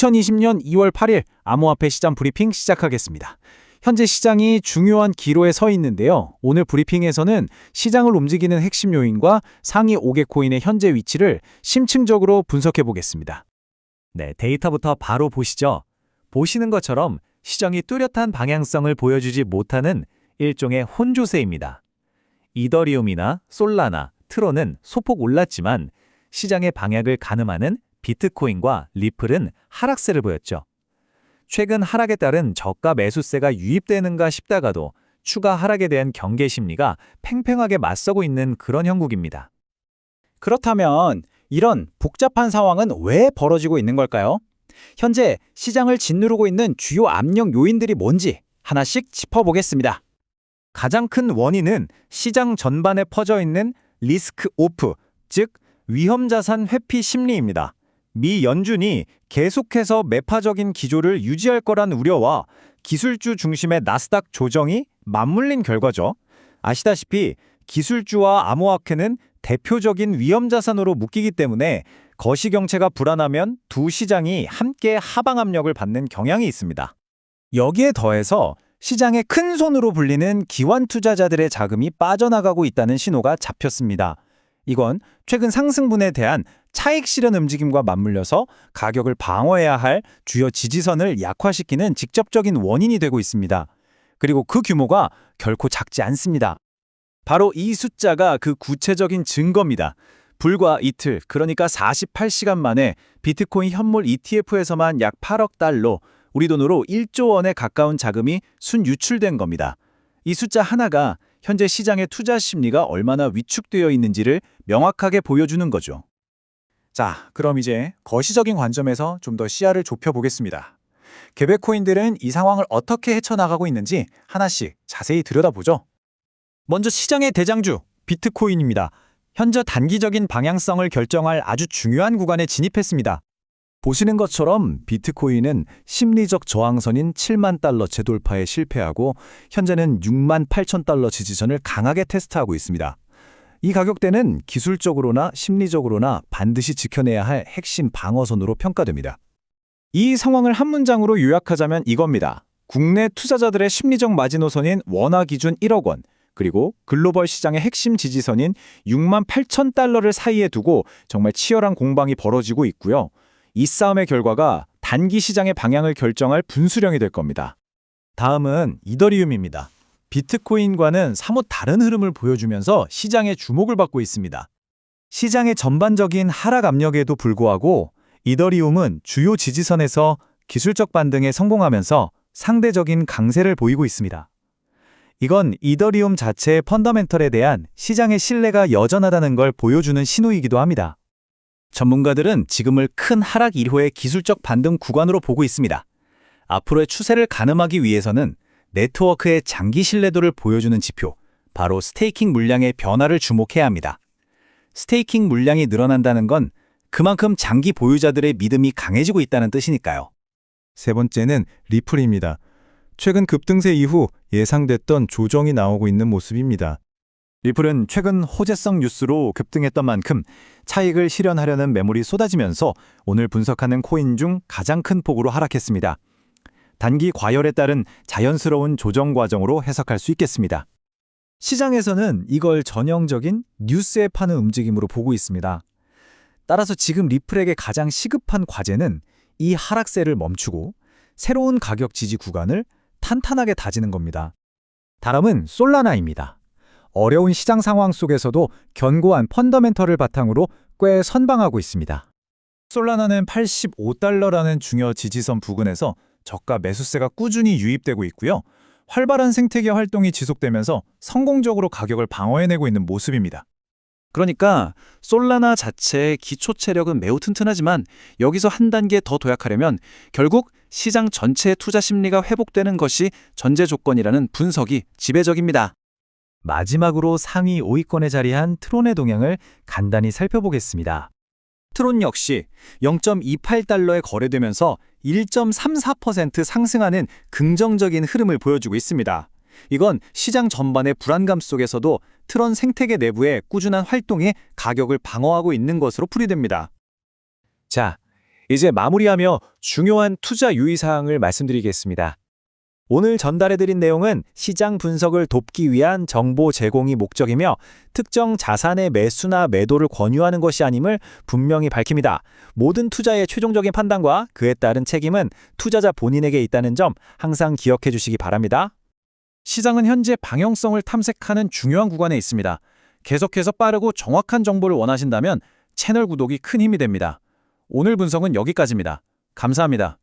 2020년 2월 8일 암호화폐 시장 브리핑 시작하겠습니다. 현재 시장이 중요한 기로에 서 있는데요. 오늘 브리핑에서는 시장을 움직이는 핵심 요인과 상위 5개 코인의 현재 위치를 심층적으로 분석해 보겠습니다. 네, 데이터부터 바로 보시죠. 보시는 것처럼 시장이 뚜렷한 방향성을 보여주지 못하는 일종의 혼조세입니다. 이더리움이나 솔라나, 트론은 소폭 올랐지만 시장의 방향을 가늠하는 비트코인과 리플은 하락세를 보였죠. 최근 하락에 따른 저가 매수세가 유입되는가 싶다가도 추가 하락에 대한 경계 심리가 팽팽하게 맞서고 있는 그런 형국입니다. 그렇다면 이런 복잡한 상황은 왜 벌어지고 있는 걸까요? 현재 시장을 짓누르고 있는 주요 압력 요인들이 뭔지 하나씩 짚어보겠습니다. 가장 큰 원인은 시장 전반에 퍼져 있는 리스크 오프, 즉 위험 자산 회피 심리입니다. 미 연준이 계속해서 매파적인 기조를 유지할 거란 우려와 기술주 중심의 나스닥 조정이 맞물린 결과죠. 아시다시피 기술주와 암호화폐는 대표적인 위험 자산으로 묶이기 때문에 거시경체가 불안하면 두 시장이 함께 하방 압력을 받는 경향이 있습니다. 여기에 더해서 시장의 큰 손으로 불리는 기관 투자자들의 자금이 빠져나가고 있다는 신호가 잡혔습니다. 이건 최근 상승분에 대한 차익 실현 움직임과 맞물려서 가격을 방어해야 할 주요 지지선을 약화시키는 직접적인 원인이 되고 있습니다. 그리고 그 규모가 결코 작지 않습니다. 바로 이 숫자가 그 구체적인 증거입니다. 불과 이틀, 그러니까 48시간 만에 비트코인 현물 ETF에서만 약 8억 달러, 우리 돈으로 1조 원에 가까운 자금이 순유출된 겁니다. 이 숫자 하나가 현재 시장의 투자 심리가 얼마나 위축되어 있는지를 명확하게 보여주는 거죠. 자, 그럼 이제 거시적인 관점에서 좀 더 시야를 좁혀보겠습니다. 개별 코인들은 이 상황을 어떻게 헤쳐나가고 있는지 하나씩 자세히 들여다보죠. 먼저 시장의 대장주, 비트코인입니다. 현재 단기적인 방향성을 결정할 아주 중요한 구간에 진입했습니다. 보시는 것처럼 비트코인은 심리적 저항선인 7만 달러 재 돌파에 실패하고 현재는 6만 8천 달러 지지선을 강하게 테스트하고 있습니다. 이 가격대는 기술적으로나 심리적으로나 반드시 지켜내야 할 핵심 방어선으로 평가됩니다. 이 상황을 한 문장으로 요약하자면 이겁니다. 국내 투자자들의 심리적 마지노선인 원화 기준 1억 원, 그리고 글로벌 시장의 핵심 지지선인 6만 8천 달러를 사이에 두고 정말 치열한 공방이 벌어지고 있고요. 이 싸움의 결과가 단기 시장의 방향을 결정할 분수령이 될 겁니다. 다음은 이더리움입니다. 비트코인과는 사뭇 다른 흐름을 보여주면서 시장의 주목을 받고 있습니다. 시장의 전반적인 하락 압력에도 불구하고 이더리움은 주요 지지선에서 기술적 반등에 성공하면서 상대적인 강세를 보이고 있습니다. 이건 이더리움 자체의 펀더멘털에 대한 시장의 신뢰가 여전하다는 걸 보여주는 신호이기도 합니다. 전문가들은 지금을 큰 하락 1호의 기술적 반등 구간으로 보고 있습니다. 앞으로의 추세를 가늠하기 위해서는 네트워크의 장기 신뢰도를 보여주는 지표, 바로 스테이킹 물량의 변화를 주목해야 합니다. 스테이킹 물량이 늘어난다는 건 그만큼 장기 보유자들의 믿음이 강해지고 있다는 뜻이니까요. 세 번째는 리플입니다. 최근 급등세 이후 예상됐던 조정이 나오고 있는 모습입니다. 리플은 최근 호재성 뉴스로 급등했던 만큼 차익을 실현하려는 매물이 쏟아지면서 오늘 분석하는 코인 중 가장 큰 폭으로 하락했습니다. 단기 과열에 따른 자연스러운 조정 과정으로 해석할 수 있겠습니다. 시장에서는 이걸 전형적인 뉴스에 파는 움직임으로 보고 있습니다. 따라서 지금 리플에게 가장 시급한 과제는 이 하락세를 멈추고 새로운 가격 지지 구간을 탄탄하게 다지는 겁니다. 다음은 솔라나입니다. 어려운 시장 상황 속에서도 견고한 펀더멘털을 바탕으로 꽤 선방하고 있습니다. 솔라나는 85달러라는 중요 지지선 부근에서 저가 매수세가 꾸준히 유입되고 있고요. 활발한 생태계 활동이 지속되면서 성공적으로 가격을 방어해내고 있는 모습입니다. 그러니까 솔라나 자체의 기초 체력은 매우 튼튼하지만 여기서 한 단계 더 도약하려면 결국 시장 전체의 투자 심리가 회복되는 것이 전제 조건이라는 분석이 지배적입니다. 마지막으로 상위 5위권에 자리한 트론의 동향을 간단히 살펴보겠습니다. 트론 역시 0.28달러에 거래되면서 1.34% 상승하는 긍정적인 흐름을 보여주고 있습니다. 이건 시장 전반의 불안감 속에서도 트론 생태계 내부의 꾸준한 활동에 가격을 방어하고 있는 것으로 풀이됩니다. 자, 이제 마무리하며 중요한 투자 유의사항을 말씀드리겠습니다. 오늘 전달해드린 내용은 시장 분석을 돕기 위한 정보 제공이 목적이며 특정 자산의 매수나 매도를 권유하는 것이 아님을 분명히 밝힙니다. 모든 투자의 최종적인 판단과 그에 따른 책임은 투자자 본인에게 있다는 점 항상 기억해 주시기 바랍니다. 시장은 현재 방향성을 탐색하는 중요한 구간에 있습니다. 계속해서 빠르고 정확한 정보를 원하신다면 채널 구독이 큰 힘이 됩니다. 오늘 분석은 여기까지입니다. 감사합니다.